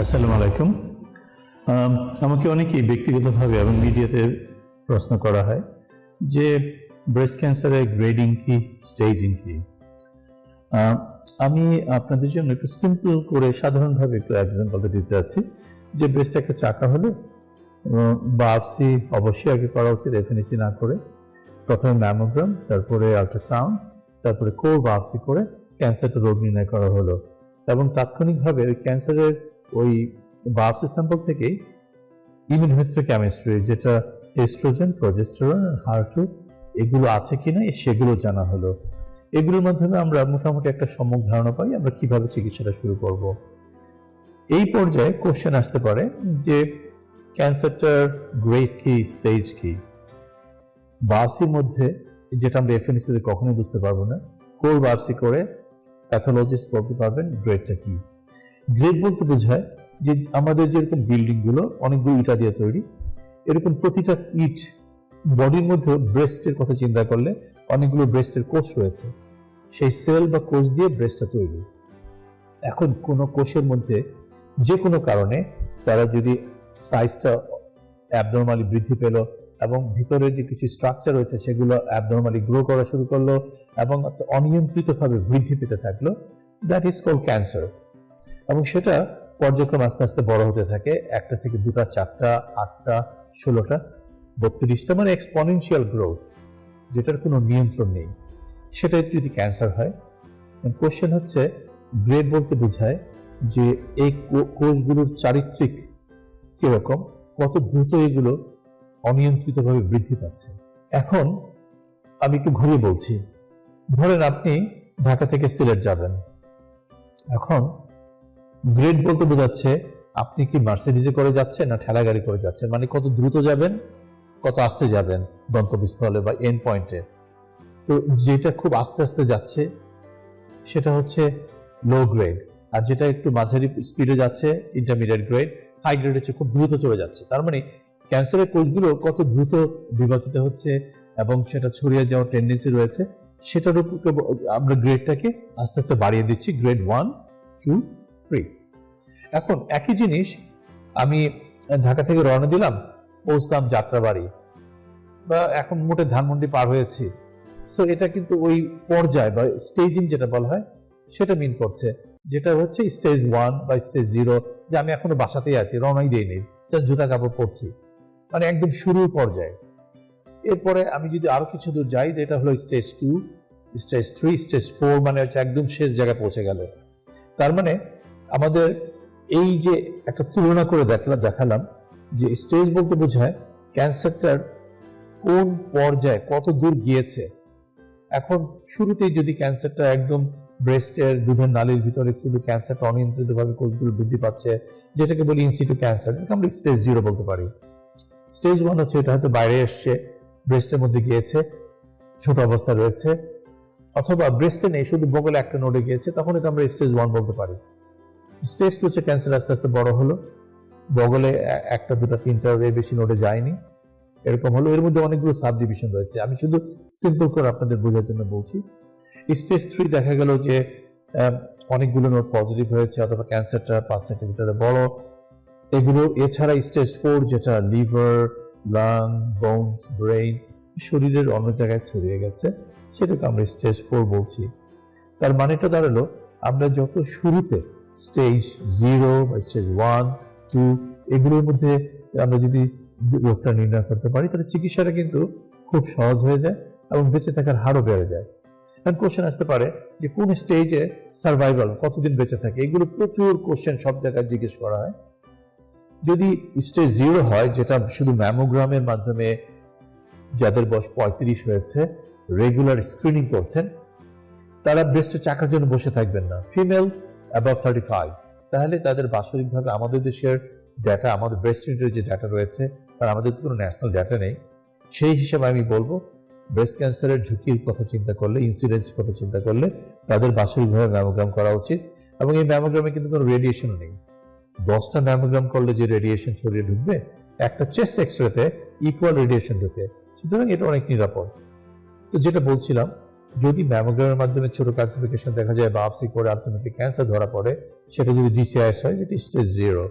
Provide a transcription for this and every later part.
আসসালামু আলাইকুম। আমাকে অনেকেই ব্যক্তিগতভাবে এবং মিডিয়াতে প্রশ্ন করা হয় যে ব্রেস্ট ক্যান্সারের গ্রেডিং কি স্টেজিং কি? আমি আপনাদের জন্য একটু সিম্পল করে সাধারণভাবে একটু এক্সাম্পলটা দিতে চাচ্ছি যে ব্রেস্ট একটা চাকা হলে বাপসি অবশ্যই আগে করা উচিত এফএনসি না করে। প্রথমে ম্যামোগ্রাম তারপরে আল্ট্রাসাউন্ড তারপরে কোর বাপসি করে ক্যান্সারটা রোগ নির্ণয় করা হলো। এবং তাৎক্ষণিকভাবে ওই ক্যান্সারের ওই বায়োপসি স্যাম্পল থেকেই ইমিউনোহিস্টোকেমিস্ট্রি যেটা এস্ট্রোজেন প্রজেস্টেরন হার্টু এগুলো আছে কিনা সেগুলো জানা হলো। এগুলোর মাধ্যমে আমরা মোটামুটি একটা সম্যক ধারণা পাই, আমরা কীভাবে চিকিৎসাটা শুরু করব। এই পর্যায়ে কোশ্চেন আসতে পারে যে ক্যান্সারটার গ্রেড কি স্টেজ কি? বায়োপসির মধ্যে, যেটা আমরা এফএনসিতে কখনোই বুঝতে পারব না কোর বায়োপসি করে প্যাথোলজিস্ট বলতে পারবেন গ্রেডটা কি? গ্রেড বলতে বোঝায় যে আমাদের যেরকম বিল্ডিংগুলো, অনেকগুলো ইটা দিয়ে তৈরি, এরকম প্রতিটা ইট বডির মধ্যে ব্রেস্টের কথা চিন্তা করলে অনেকগুলো ব্রেস্টের কোষ রয়েছে। সেই সেল বা কোষ দিয়ে ব্রেস্টটা তৈরি। এখন কোনো কোষের মধ্যে যে কোনো কারণে তারা যদি সাইজটা অ্যাবনর্মালি বৃদ্ধি পেল এবং ভিতরে যে কিছু স্ট্রাকচার রয়েছে সেগুলো অ্যাবনর্মালি গ্রো করা শুরু করল এবং অনিয়ন্ত্রিতভাবে বৃদ্ধি পেতে থাকল দ্যাট ইজ কল ক্যান্সার এবং সেটা পর্যায়ক্রমে আস্তে আস্তে বড় হতে থাকে। একটা থেকে দুটা, চারটা, আটটা, ষোলোটা, বত্রিশটা মানে এক্সপনেনশিয়াল গ্রোথ যেটার কোনো নিয়ন্ত্রণ নেই। সেটা যদি ক্যান্সার হয় কোশ্চেন হচ্ছে গ্রেড বলতে বোঝায় যে এই কোষগুলোর চারিত্রিক কীরকম, কত দ্রুত এগুলো অনিয়ন্ত্রিতভাবে বৃদ্ধি পাচ্ছে। এখন আমি একটু ঘুরিয়ে বলছি। ধরেন আপনি ঢাকা থেকে সিলেট যাবেন। এখন গ্রেড বলতে বোঝাচ্ছে আপনি কি মার্সিডিজে করে যাচ্ছেন না ঠেলা গাড়ি করে যাচ্ছেন? মানে কত দ্রুত যাবেন, কত আস্তে যাবেন গন্তব্যস্থলে বা এন্ড পয়েন্টে তো যেটা খুব আস্তে আস্তে যাচ্ছে সেটা হচ্ছে লো গ্রেড আর যেটা একটু মাঝারি স্পিডে যাচ্ছে ইন্টারমিডিয়েট গ্রেড হাই গ্রেড হচ্ছে খুব দ্রুত চলে যাচ্ছে। তার মানে ক্যান্সারের কোষগুলো কত দ্রুত বিভাজিত হচ্ছে এবং সেটা ছড়িয়ে যাওয়ার টেন্ডেন্সি রয়েছে, সেটার উপর আমরা গ্রেডটাকে আস্তে আস্তে বাড়িয়ে দিচ্ছি গ্রেড ওয়ান টু থ্রি এখন একই জিনিস আমি ঢাকা থেকে রওনা দিলাম, পৌঁছলাম যাত্রাবাড়ি। বা এখন মোটে ধানমন্ডি পার হয়েছি। সো এটা কিন্তু ওই পর্যায় বা স্টেজিং যেটা বলা হয়, সেটা মিন করছে। যেটা হচ্ছে স্টেজ ওয়ান বা স্টেজ জিরো যে আমি এখনও বাসাতেই আছি, রওনাই দিইনি জাস্ট জুতা কাপড় পরছি। মানে একদম শুরুর পর্যায়ে। এরপরে আমি যদি আরও কিছু দূর যাই এটা হলো stage two stage three stage four মানে হচ্ছে একদম শেষ জায়গায় পৌঁছে গেল। তার মানে আমাদের এই যে একটা তুলনা করে দেখলাম, দেখালাম যে স্টেজ বলতে বোঝায় ক্যান্সারটার কোন পর্যায়ে কত দূর গিয়েছে। এখন শুরুতেই যদি ক্যান্সারটা একদম ব্রেস্টের দুধের নালীর ভিতরে শুধু ক্যান্সারটা অনিয়ন্ত্রিতভাবে কোষগুলো বৃদ্ধি পাচ্ছে, যেটাকে বলি ইনসিটু ক্যান্সার আমরা স্টেজ জিরো বলতে পারি। স্টেজ ওয়ান হচ্ছে এটা হয়তো বাইরে এসছে ব্রেস্টের মধ্যে গিয়েছে, ছোট অবস্থায় রয়েছে, অথবা ব্রেস্টে নেই, শুধু বগলে একটা নোডে গিয়েছে, তখন এটা আমরা স্টেজ ওয়ান বলতে পারি। স্টেজ টু হচ্ছে ক্যান্সার আস্তে আস্তে বড় হলো। বগলে একটা, দুটা, তিনটা এর বেশি নোটে যায়নি। এরকম হলো। এর মধ্যে অনেকগুলো সাব ডিভিশন রয়েছে। আমি শুধু সিম্পল করে আপনাদের বোঝার জন্য বলছি। স্টেজ থ্রি দেখা গেল যে অনেকগুলো নোট পজিটিভ হয়েছে, অথবা ক্যান্সারটা পাঁচ সেন্টিমিটারে বড়। এগুলো এছাড়া স্টেজ ফোর যেটা লিভার লাং বোনস ব্রেইন শরীরের অন্য জায়গায় ছড়িয়ে গেছে, সেটাকে আমরা স্টেজ ফোর বলছি। তার মানেটা দাঁড়াল, আমরা যত শুরুতে স্টেজ জিরো বা স্টেজ ওয়ান টু এগুলোর মধ্যে আমরা যদি রোগটা নির্ণয় করতে পারি, তাহলে চিকিৎসাটা কিন্তু খুব সহজ হয়ে যায় এবং বেঁচে থাকার হারও বেড়ে যায়। এখন কোশ্চেন আসতে পারে যে কোন স্টেজে সার্ভাইভাল কতদিন বেঁচে থাকে? এগুলো প্রচুর কোশ্চেন সব জায়গায় জিজ্ঞেস করা হয়। যদি স্টেজ জিরো হয়, যেটা শুধু ম্যামোগ্রামের মাধ্যমে যাদের বয়স পঁয়ত্রিশ হয়েছে রেগুলার স্ক্রিনিং করছেন, তারা ব্রেস্টের চাকার জন্য বসে থাকবেন না। ফিমেল অ্যাবাভ থার্টি ফাইভ তাহলে তাদের বাৎসরিকভাবে আমাদের দেশের ডেটা আমাদের ব্রেস্ট ইউনিটের যে ডেটা রয়েছে তার আমাদের তো কোনো ন্যাশনাল ডেটা নেই, সেই হিসেবে আমি বলব ব্রেস্ট ক্যান্সারের ঝুঁকির কথা চিন্তা করলে ইন্সিডেন্স কথা চিন্তা করলে, তাদের বাৎসরিকভাবে ম্যামোগ্রাম করা উচিত, এবং এই ম্যামোগ্রামে কিন্তু কোনো রেডিয়েশনও নেই। দশটা ম্যামোগ্রাম করলে যে রেডিয়েশন শরীরে ঢুকবে, একটা চেস্ট এক্সরেতে ইকুয়াল রেডিয়েশন ঢুকে, সুতরাং এটা অনেক নিরাপদ। তো যেটা বলছিলাম যদি ম্যামোগ্রামের মাধ্যমে ছোট ক্লাসিফিকেশন দেখা যায় বা আপসি করে আলটিমেটলি ক্যান্সার ধরা পড়ে, সেটা যদি ডিসিআইএস হয়, যেটি স্টেজ জিরো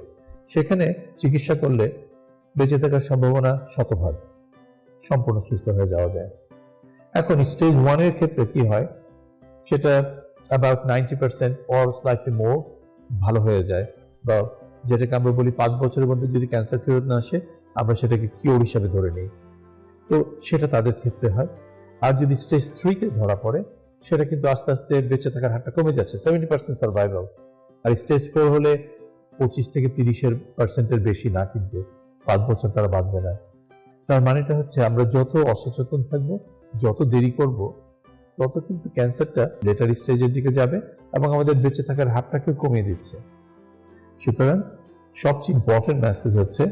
সেখানে চিকিৎসা করলে বেঁচে থাকার সম্ভাবনা শতভাগ। সম্পূর্ণ সুস্থ হয়ে যাওয়া যায়। এখন স্টেজ ওয়ানের ক্ষেত্রে কি হয়? সেটা about ninety percent or slightly more ভালো হয়ে যায়। বা যেটাকে আমরা বলি পাঁচ বছরের মধ্যে যদি ক্যান্সার ফেরত না আসে, আমরা সেটাকে কিওর হিসাবে ধরে নিই। তো সেটা তাদের ক্ষেত্রে হয়। আর যদি স্টেজ থ্রিতে ধরা পড়ে, সেটা কিন্তু আস্তে আস্তে বেঁচে থাকার হারটা কমে যাচ্ছে সেভেন্টি পার্সেন্ট সার্ভাইভাল আর স্টেজ ফোর হলে পঁচিশ থেকে তিরিশের পার্সেন্টের বেশি না কিন্তু পাঁচ বছর তারা বাঁচবে না। তার মানেটা হচ্ছে আমরা যত অসচেতন থাকব, যত দেরি করব, তত কিন্তু ক্যান্সারটা লেটার স্টেজের দিকে যাবে এবং আমাদের বেঁচে থাকার হারটাকে কমিয়ে দিচ্ছে। সুতরাং সবচেয়ে ইম্পর্টেন্ট মেসেজ হচ্ছে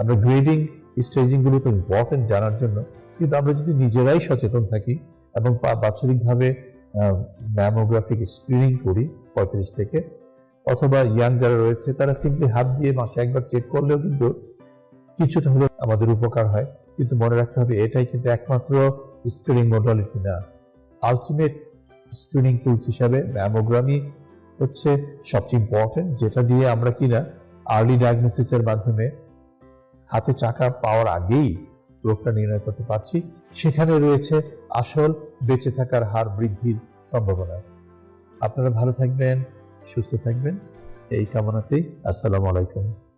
আমরা গ্রেডিং স্টেজিংগুলো তো ইম্পর্টেন্ট জানার জন্য কিন্তু আমরা যদি নিজেরাই সচেতন থাকি এবং বাৎসরিকভাবে ম্যামোগ্রাফিক স্ক্রিনিং করি পঁয়ত্রিশ থেকে, অথবা ইয়াং যারা রয়েছে, তারা সিম্পলি হাত দিয়ে মাসে একবার চেক করলেও কিন্তু কিছুটা হলেও আমাদের উপকার হয়। কিন্তু মনে রাখতে হবে, এটাই কিন্তু একমাত্র স্ক্রিনিং মডালিটি না। আলটিমেট স্ক্রিনিং টুলস হিসাবে ম্যামোগ্রামই হচ্ছে সবচেয়ে ইম্পর্টেন্ট যেটা দিয়ে আমরা কিনা আর্লি ডায়াগনোসিসের মাধ্যমে হাতে চাকা পাওয়ার আগেই রোগটা নির্ণয় করতে পারছি। সেখানে রয়েছে আসল বেঁচে থাকার হার বৃদ্ধির সম্ভাবনা। আপনারা ভালো থাকবেন, সুস্থ থাকবেন। এই কামনাতেই আসসালামু আলাইকুম।